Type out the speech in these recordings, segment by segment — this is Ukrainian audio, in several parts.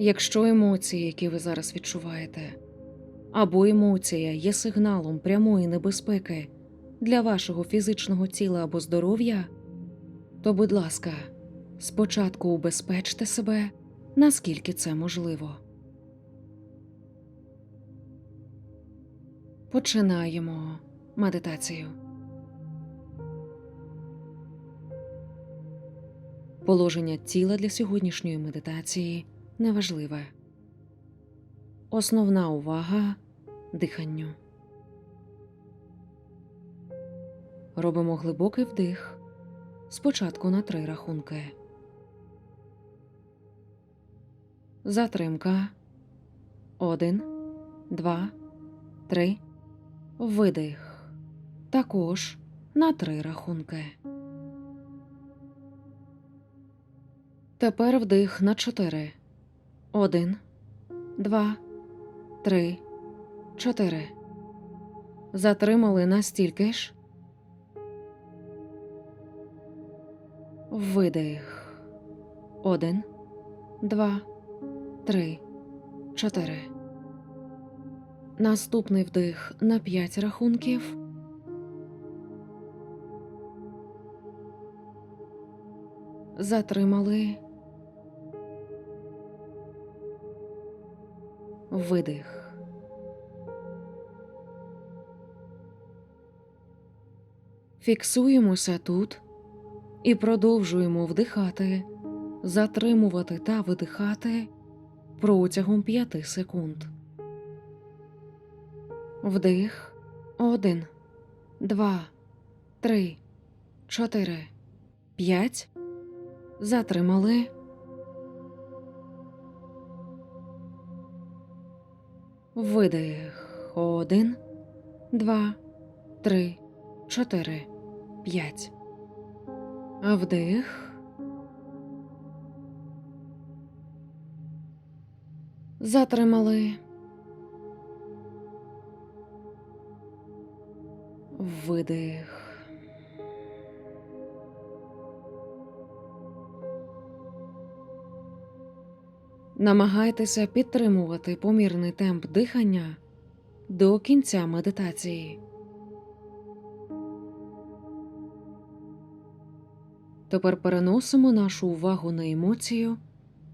Якщо емоції, які ви зараз відчуваєте, або емоція є сигналом прямої небезпеки для вашого фізичного тіла або здоров'я, то, будь ласка, спочатку убезпечте себе, наскільки це можливо. Починаємо медитацію. Положення тіла для сьогоднішньої медитації неважливе. Основна увага диханню. Робимо глибокий вдих. Спочатку на три рахунки. Затримка. Один, два, три. Видих. Також на три рахунки. Тепер вдих на чотири. Один, два, три, чотири. Затримали настільки ж. Видих. Один, два, три, чотири. Наступний вдих на п'ять рахунків. Затримали. Видих. Фіксуємося тут і продовжуємо вдихати, затримувати та видихати протягом 5 секунд. Вдих. Один, два, три, чотири, п'ять. Затримали. Видих. Один, два, три, чотири, п'ять. Вдих. Затримали. Видих. Намагайтеся підтримувати помірний темп дихання до кінця медитації. Тепер переносимо нашу увагу на емоцію,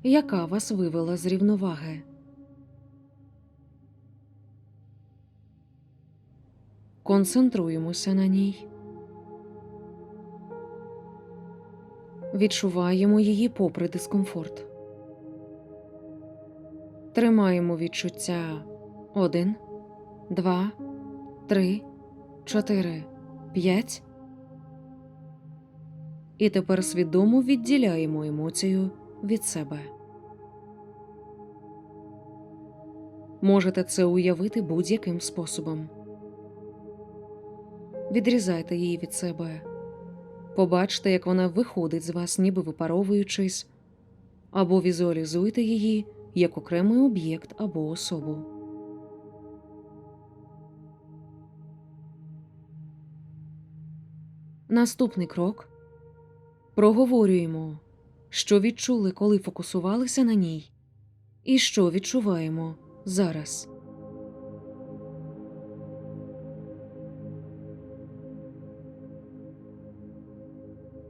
яка вас вивела з рівноваги. Концентруємося на ній. Відчуваємо її попри дискомфорт. Тримаємо відчуття один, два, три, чотири, п'ять. І тепер свідомо відділяємо емоцію від себе. Можете це уявити будь-яким способом. Відрізайте її від себе. Побачте, як вона виходить з вас, ніби випаровуючись, або візуалізуйте її як окремий об'єкт або особу. Наступний крок проговорюємо, що відчули, коли фокусувалися на ній, і що відчуваємо зараз.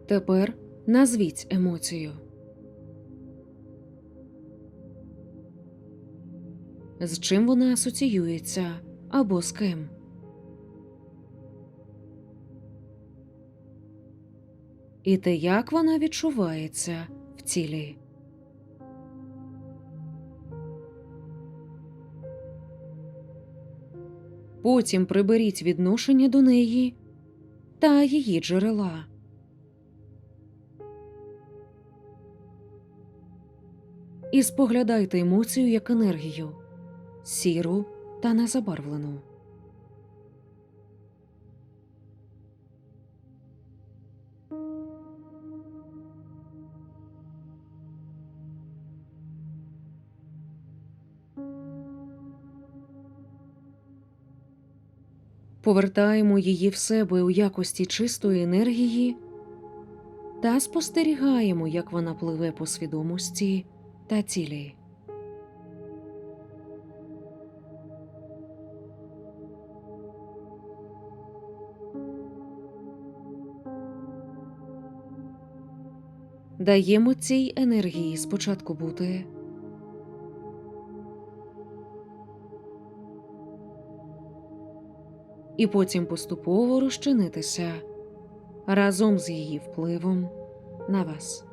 Тепер назвіть емоцію. З чим вона асоціюється або з ким. І те, як вона відчувається в тілі. Потім приберіть відношення до неї та її джерела. І споглядайте емоцію як енергію, сіру та незабарвлену. Повертаємо її в себе у якості чистої енергії та спостерігаємо, як вона пливе по свідомості та тілі. Даємо цій енергії спочатку бути. І потім поступово розчинитися разом з її впливом на вас.